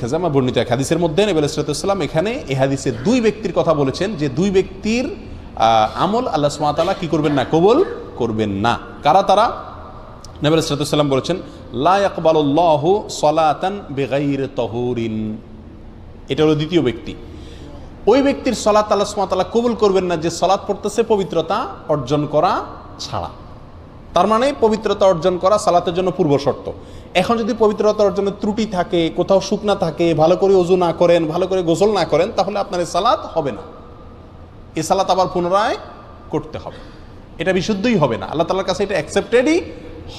খাজামা বর্ণিত এক হাদিসের মধ্যে নবী আলাইসালাম এখানে এ হাদিসে দুই ব্যক্তির কথা বলেছেন, যে দুই ব্যক্তির আমল আল্লাহ সুমাতালা কি করবেন না, কবুল করবেন না। কারা তারা? নবী আলাইসালাম বলেছেন, লা ইয়াকবালুল্লাহ সলাতান বেগাইর তহুরিন। এটা হলো দ্বিতীয় ব্যক্তি। ওই ব্যক্তির সলাত আল্লাহ সুমাতালা কবুল করবেন না, যে সলাৎ পড়তেছে পবিত্রতা অর্জন করা ছাড়া। তার মানে পবিত্রতা অর্জন করা সালাতের জন্য পূর্ব শর্ত। এখন যদি পবিত্রতা অর্জনের ত্রুটি থাকে, কোথাও শুকনা থাকে, ভালো করে অজু না করেন, ভালো করে গোসল না করেন, তাহলে আপনার এই সালাত হবে না। এই সালাত আবার পুনরায় করতে হবে। এটা বিশুদ্ধই হবে না। আল্লাহ তালার কাছে এটা অ্যাকসেপ্টেডই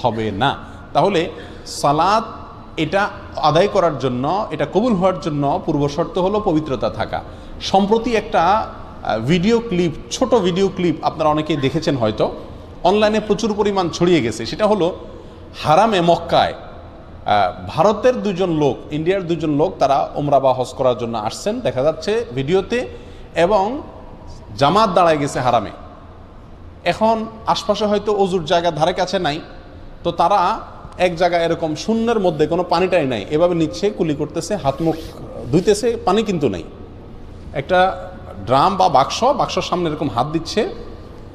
হবে না। তাহলে সালাত এটা আদায় করার জন্য, এটা কবুল হওয়ার জন্য পূর্ব শর্ত হলো পবিত্রতা থাকা। সম্প্রতি একটা ভিডিও ক্লিপ ছোট ভিডিও ক্লিপ আপনারা অনেকেই দেখেছেন হয়তো। অনলাইনে প্রচুর পরিমাণ ছড়িয়ে গেছে। সেটা হলো হারামে মক্কায় ভারতের দুজন লোক, ইন্ডিয়ার দুজন লোক তারা ওমরা বা হজ করার জন্য আসছেন, দেখা যাচ্ছে ভিডিওতে, এবং জামাত দাঁড়ায় গেছে হারামে। এখন আশপাশে হয়তো অজুর জায়গা ধারে কাছে নাই, তো তারা এক জায়গায় এরকম শূন্যের মধ্যে কোনো পানিটাই নাই। এভাবে নিচ্ছে, কুলি করতেছে, হাত মুখ ধুইতেছে, পানি কিন্তু নেই। একটা ড্রাম বা বাক্স, বাক্সর সামনে এরকম হাত দিচ্ছে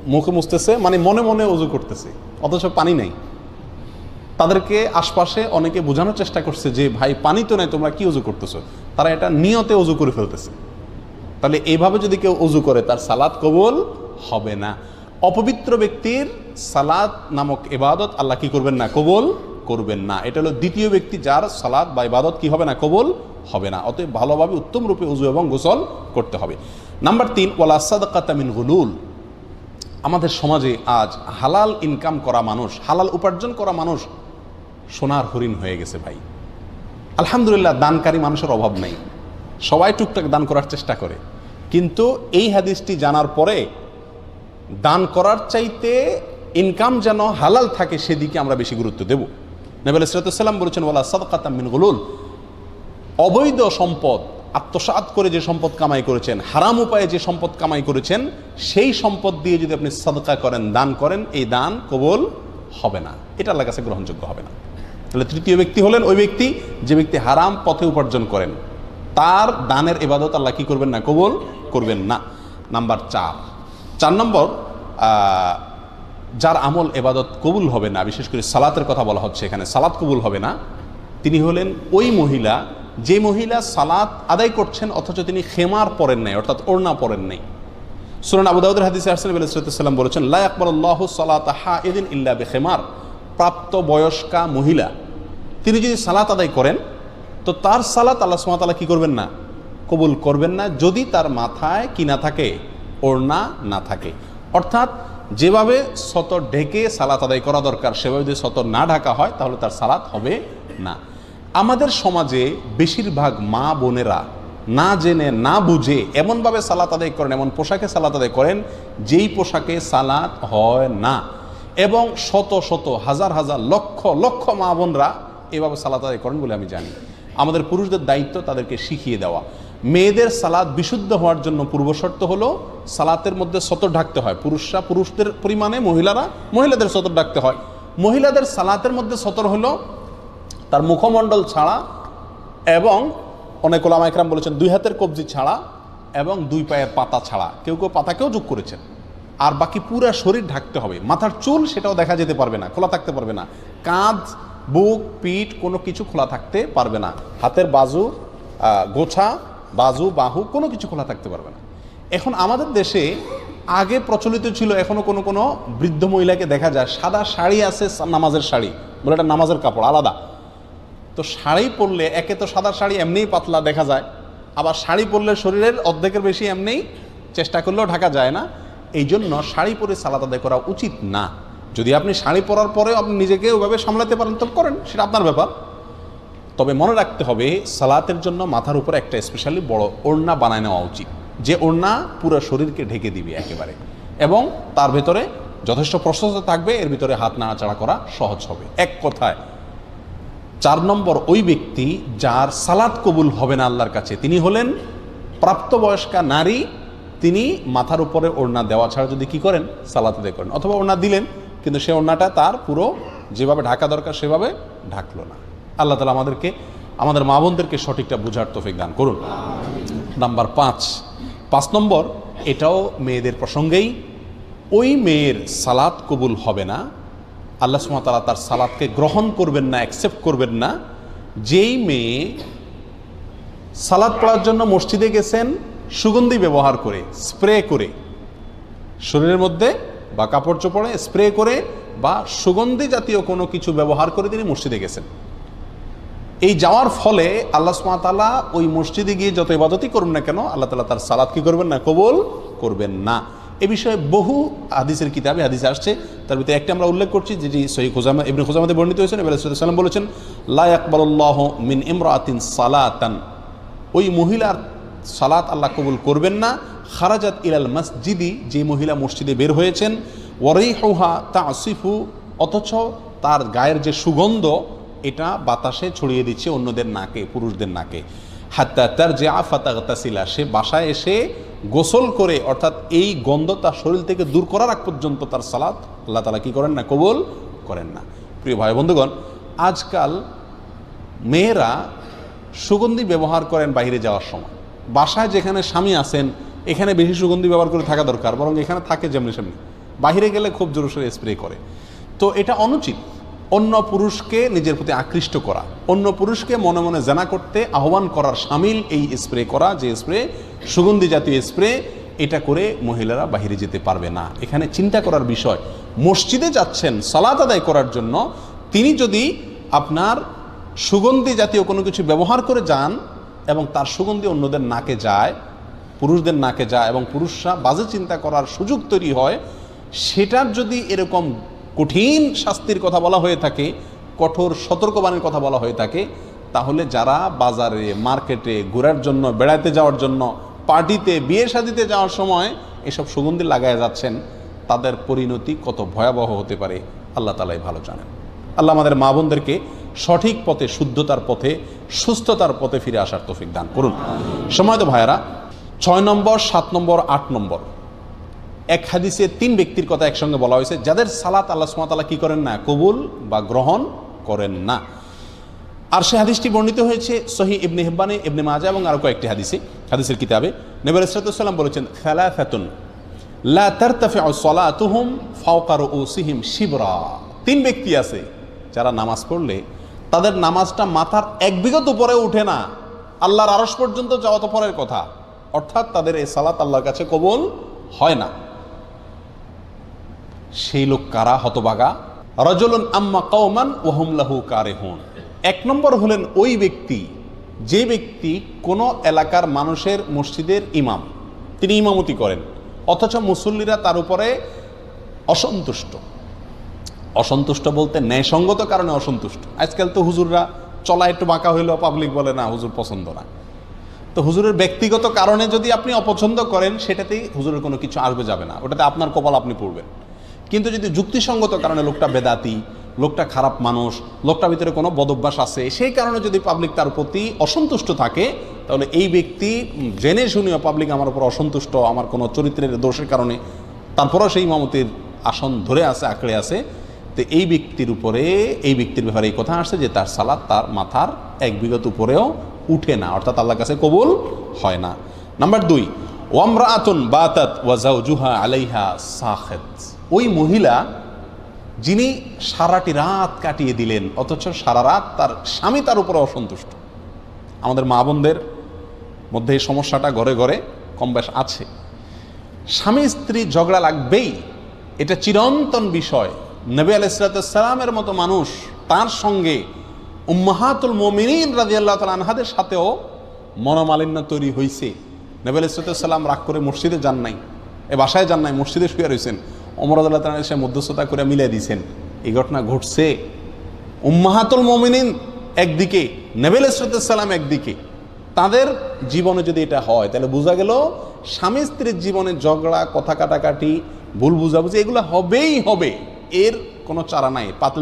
মুখে মুছতেছে মানে মনে মনে অজু করতেছে, অথচ পানি নেই। তাদেরকে আশপাশে অনেকে বোঝানোর চেষ্টা করছে যে, ভাই, পানি তো নাই, তোমরা কি অজু করতেছো? তারা এটা নিয়তে অজু করে ফেলতেছে। তাহলে এইভাবে যদি কেউ অজু করে, তার সালাদ কবুল হবে না। অপবিত্র ব্যক্তির সালাদ নামক এবাদত আল্লাহ কি করবেন না? কবুল করবেন না। এটা হলো দ্বিতীয় ব্যক্তি, যার সালাদ বা ইবাদত কি হবে না? কবুল হবে না। অতএব ভালোভাবে উত্তম রূপে উজু এবং গোসল করতে হবে। নাম্বার তিন, ওয়ালা সাদকাতামিন গুলুল। আমাদের সমাজে আজ হালাল ইনকাম করা মানুষ, হালাল উপার্জন করা মানুষ সোনার হরিণ হয়ে গেছে ভাই। আলহামদুলিল্লাহ দানকারী মানুষের অভাব নেই। সবাই টুকটাক দান করার চেষ্টা করে। কিন্তু এই হাদিসটি জানার পরে দান করার চাইতে ইনকাম যেন হালাল থাকে সেদিকে আমরা বেশি গুরুত্ব দেব। নবীল ইসরাতাম বলেছেন ওলা সাদকাতাম মিন গুলুল। অবৈধ সম্পদ আত্মসাৎ করে যে সম্পদ কামাই করেছেন, হারাম উপায়ে যে সম্পদ কামাই করেছেন, সেই সম্পদ দিয়ে যদি আপনি সাদকা করেন, দান করেন, এই দান কবুল হবে না। এটা আল্লাহ কাছে গ্রহণযোগ্য হবে না। তাহলে তৃতীয় ব্যক্তি হলেন ওই ব্যক্তি, যে ব্যক্তি হারাম পথে উপার্জন করেন। তার দানের এবাদত আল্লাহ কি করবেন না? কবুল করবেন না। নাম্বার চার। চার নম্বর যার আমল এবাদত কবুল হবে না, বিশেষ করে সালাতের কথা বলা হচ্ছে এখানে, সালাত কবুল হবে না, তিনি হলেন ওই মহিলা যে মহিলা সালাত আদায় করছেন, অথচ তিনি খেমার পরেন নাই, অর্থাৎ ওড়না পরেন নাই। সুরান আবু দাউদের হাদিসে আরসালাম আলাইসাল্লাম বলেছেন, লা আকবরল্লাহ সালাত হা এদিন ইল্লা বে বেখেমার। প্রাপ্ত বয়স্কা মহিলা, তিনি যদি সালাত আদায় করেন, তো তার সালাত আল্লাহ সুমাতালা কি করবেন না? কবুল করবেন না, যদি তার মাথায় কি না থাকে, ওড়না না থাকে। অর্থাৎ যেভাবে সতর ঢেকে সালাত আদায় করা দরকার, সেভাবে যদি সতর না ঢাকা হয়, তাহলে তার সালাত হবে না। আমাদের সমাজে বেশিরভাগ মা বোনেরা না জেনে, না বুঝে এমনভাবে সালাত আদায় করেন, এমন পোশাকে সালাত আদায় করেন, যেই পোশাকে সালাত হয় না। এবং শত শত, হাজার হাজার, লক্ষ লক্ষ মা বোনরা এভাবে সালাত আদায় করেন বলে আমি জানি। আমাদের পুরুষদের দায়িত্ব তাদেরকে শিখিয়ে দেওয়া। মেয়েদের সালাদ বিশুদ্ধ হওয়ার জন্য পূর্বশর্ত হলো সালাতের মধ্যে সতর ঢাকতে হয়। পুরুষরা পুরুষদের পরিমাণে, মহিলারা মহিলাদের সতর ডাকতে হয়। মহিলাদের সালাতের মধ্যে সতর হলো তার মুখমণ্ডল ছাড়া এবং অনেক ওলামা একরাম বলেছেন, দুই হাতের কবজি ছাড়া এবং দুই পায়ের পাতা ছাড়া। কেউ কেউ পাতাকেও যোগ করেছেন। আর বাকি পুরো শরীর ঢাকতে হবে। মাথার চুল সেটাও দেখা যেতে পারবে না, খোলা থাকতে পারবে না। কাঁধ, বুক, পিঠ কোনো কিছু খোলা থাকতে পারবে না। হাতের বাজু গোছা, বাজু, বাহু কোনো কিছু খোলা থাকতে পারবে না। এখন আমাদের দেশে আগে প্রচলিত ছিল এখনও কোনো কোনো বৃদ্ধ মহিলাকে দেখা যায়, সাদা শাড়ি আছে নামাজের শাড়ি, বলে এটা নামাজের কাপড়, আলাদা। তো শাড়ি পরলে, একে তো সাদা শাড়ি এমনিই পাতলা দেখা যায়, আবার শাড়ি পরলে শরীরের অর্ধেকের বেশি এমনিই চেষ্টা করলেও ঢাকা যায় না। এই জন্য শাড়ি পরে সালাদ আদায় করা উচিত না। যদি আপনি শাড়ি পরার পরেও আপনি নিজেকে ওইভাবে সামলাতে পারেন, তো করেন, সেটা আপনার ব্যাপার। তবে মনে রাখতে হবে, সালাতের জন্য মাথার উপর একটা স্পেশালি বড় ওড়না বানায় নেওয়া উচিত। যে ওড়না পুরো শরীরকে ঢেকে দিবে একেবারে। এবং তার ভেতরে যথেষ্ট প্রশস্ত থাকবে, এর ভিতরে হাত নাড়াচাড়া করা সহজ হবে। এক কথায় চার নম্বর ওই ব্যক্তি যার সালাদ কবুল হবে না আল্লাহর কাছে। তিনি হলেন প্রাপ্তবয়স্কা নারী, তিনি মাথার উপরে ওড়না দেওয়া ছাড়া যদি কি করেন? সালাত আদায় করেন। অথবা ওড়না দিলেন, কিন্তু সে ওড়নাটা তার পুরো যেভাবে ঢাকা দরকার সেভাবে ঢাকলো না। আল্লাহ তালা আমাদেরকে, আমাদের মা বোনদেরকে সঠিকটা বোঝার তৌফিক দান করুন। নাম্বার পাঁচ। পাঁচ নম্বর, এটাও মেয়েদের প্রসঙ্গেই, ওই মেয়ের সালাত কবুল হবে না আল্লাহ সুমতালা তার সালাদকে গ্রহণ করবেন না অ্যাকসেপ্ট করবেন না। যেই মেয়ে সালাদ পড়ার জন্য মসজিদে গেছেন, সুগন্ধি ব্যবহার করে স্প্রে করে, শরীরের মধ্যে বা কাপড় চোপড়ে স্প্রে করে বা সুগন্ধি জাতীয় কোনো কিছু ব্যবহার করে তিনি মসজিদে গেছেন। এই যাওয়ার ফলে আল্লাহ সুমাতালা ওই মসজিদে গিয়ে যত ইবাদতই করুন না কেন, আল্লাহ তালা তার সালাদ কি করবেন না, কবল করবেন না। এ বিষয়ে বহু হাদিসের কিতাবে হাদিসে আসছে তার ভিতরে একটা আমরা উল্লেখ করছি, যেটি সহি খোজামা ইবনে খোজামাতে বর্ণিত হয়েছেন এবার সাল্লাম বলেছেন, লা আকবরুল্লাহ মিন ইমরাতিন সালাতান। ওই মহিলার সালাত আল্লাহ কবুল করবেন না। খারাজাত ইলাল মসজিদি, যে মহিলা মসজিদে বের হয়েছেন ওয়ারিহা তা আসিফু অথচ তার গায়ের যে সুগন্ধ, এটা বাতাসে ছড়িয়ে দিচ্ছে অন্যদের নাকে, পুরুষদের নাকে। হাত্তা তার যে আফাতাগতাসিলা সে বাসায় এসে গোসল করে, অর্থাৎ এই গন্ধ তার শরীর থেকে দূর করার আগ পর্যন্ত তার সালাত আল্লাহ তালা কী করেন না? কবুল করেন না। প্রিয় ভাই বন্ধুগণ, আজকাল মেয়েরা সুগন্ধি ব্যবহার করেন বাইরে যাওয়ার সময়। বাসায় যেখানে স্বামী আছেন, এখানে বেশি সুগন্ধি ব্যবহার করে থাকা দরকার, বরং এখানে থাকে যেমনি সেমনি। বাইরে গেলে খুব জোরসোরে স্প্রে করে। তো এটা অনুচিত। অন্য পুরুষকে নিজের প্রতি আকৃষ্ট করা, অন্য পুরুষকে মনে মনে জানা করতে আহ্বান করার সামিল এই স্প্রে করা, যে স্প্রে সুগন্ধি জাতীয় স্প্রে এটা করে মহিলারা বাহিরে যেতে পারবে না। এখানে চিন্তা করার বিষয় মসজিদে যাচ্ছেন, সালাত আদায় করার জন্য, তিনি যদি আপনার সুগন্ধি জাতীয় কোনো কিছু ব্যবহার করে যান এবং তার সুগন্ধি অন্যদের নাকে যায়, পুরুষদের নাকে যায় এবং পুরুষরা বাজে চিন্তা করার সুযোগ তৈরি হয়, সেটার যদি এরকম কঠিন শাস্তির কথা বলা হয়ে থাকে, কঠোর সতর্কবাণীর কথা বলা হয়ে থাকে, তাহলে যারা বাজারে, মার্কেটে, ঘোরার জন্য বেড়াতে যাওয়ার জন্য, পার্টিতে, বিয়ে শাদিতে যাওয়ার সময় এসব সুগন্ধি লাগায় যাচ্ছেন তাদের পরিণতি কত ভয়াবহ হতে পারে, আল্লাহ তালাই ভালো জানেন। আল্লাহ আমাদের মা বোনদেরকে সঠিক পথে, শুদ্ধতার পথে, সুস্থতার পথে ফিরে আসার তৌফিক দান করুন। সময় তো ভাইয়ারা, ছয় নম্বর, সাত নম্বর, আট নম্বর। এক হাদিসে তিন ব্যক্তির কথা একসঙ্গে বলা হয়েছে, যাদের সালাত আল্লাহ সুমাতালা কি করেন না, কবুল বা গ্রহণ করেন না। আর সে হাদিসটি বর্ণিত হয়েছে সহি ইবনে হেব্বানে, ইবনে মাজা এবং আরও কয়েকটি হাদিসে, হাদিসের কিতাবে। নবর ইসরাতুসাল্লাম বলেছেন ফেলা ফেতুন লা তারতাফে সলাতুহুম ফাওকার ও শিবরা। তিন ব্যক্তি আছে যারা নামাজ পড়লে তাদের নামাজটা মাথার এক বিগত উপরে উঠে না। আল্লাহর আরস পর্যন্ত যাওয়া তো পরের কথা। অর্থাৎ তাদের এই সালাত আল্লাহর কাছে কবল হয় না। সেই লোক কারা? হতবাগা। রজলুন আম্মা কৌমান ওহম লাহু কারে হন এক নম্বর হলেন ওই ব্যক্তি, যে ব্যক্তি কোনো এলাকার মানুষের মসজিদের ইমাম। তিনি ইমামতি করেন। অথচ মুসল্লিরা তার উপরে অসন্তুষ্ট। অসন্তুষ্ট বলতে ন্যায়সঙ্গত কারণে অসন্তুষ্ট। আজকাল তো হুজুররা চলা একটু বাঁকা হইলেও পাবলিক বলে, না, হুজুর পছন্দ না। তো হুজুরের ব্যক্তিগত কারণে যদি আপনি অপছন্দ করেন, সেটাতেই হুজুরের কোনো কিছু আসবে, যাবে না। ওটাতে আপনার কপাল আপনি পড়বেন। কিন্তু যদি যুক্তিসঙ্গত কারণে লোকটা বেদাতি লোকটা খারাপ মানুষ, লোকটার ভিতরে কোনো বদভ্যাস আছে, সেই কারণে যদি পাবলিক তার প্রতি অসন্তুষ্ট থাকে, তাহলে এই ব্যক্তি জেনে শুনেও পাবলিক আমার উপর অসন্তুষ্ট, আমার কোনো চরিত্রের দোষের কারণে। তারপরেও সেই মামতির আসন ধরে আছে, আঁকড়ে আছে। তো এই ব্যক্তির উপরে, এই ব্যক্তির ব্যাপারে এই কথা আসছে যে তার সালাদ তার মাথার এক বিগত উপরেও উঠে না, অর্থাৎ আল্লাহর কাছে কবুল হয় না। নাম্বার দুই ওয়ামরা আতুন বাতাত ওয়াজাউজুহা আলাইহা সাহেদ ওই মহিলা যিনি সারাটি রাত কাটিয়ে দিলেন, অথচ সারা রাত তার স্বামী তার উপরে অসন্তুষ্ট। আমাদের মা বোনদের মধ্যে এই সমস্যাটা ঘরে ঘরে কম আছে। স্বামী স্ত্রী ঝগড়া লাগবেই, এটা চিরন্তন বিষয়। নবী আলাইসালামের মতো মানুষ, তার সঙ্গে উম্মাহাতুল মমিনিন রাজি আল্লাহ তাল আনহাদের সাথেও মনোমালিন্য তৈরি হয়েছে নবী আলাইসালাম রাগ করে মসজিদে যান নাই, এ বাসায় যান নাই, মসজিদে শুয়ে রয়েছেন অমর আল্লাহ তালা এসে মধ্যস্থতা করে মিলিয়ে দিয়েছেন। এই ঘটনা ঘটছে উম্মাহাতুল মমিনিন একদিকে নেবেল সালাম একদিকে। তাদের জীবনে যদি এটা হয়, তাহলে বোঝা গেল স্বামী স্ত্রীর জীবনে ঝগড়া, কথা কাটাকাটি, ভুল বুঝাবুঝি, এগুলো হবেই হবে। এর কোনো চারা নাই, পাতল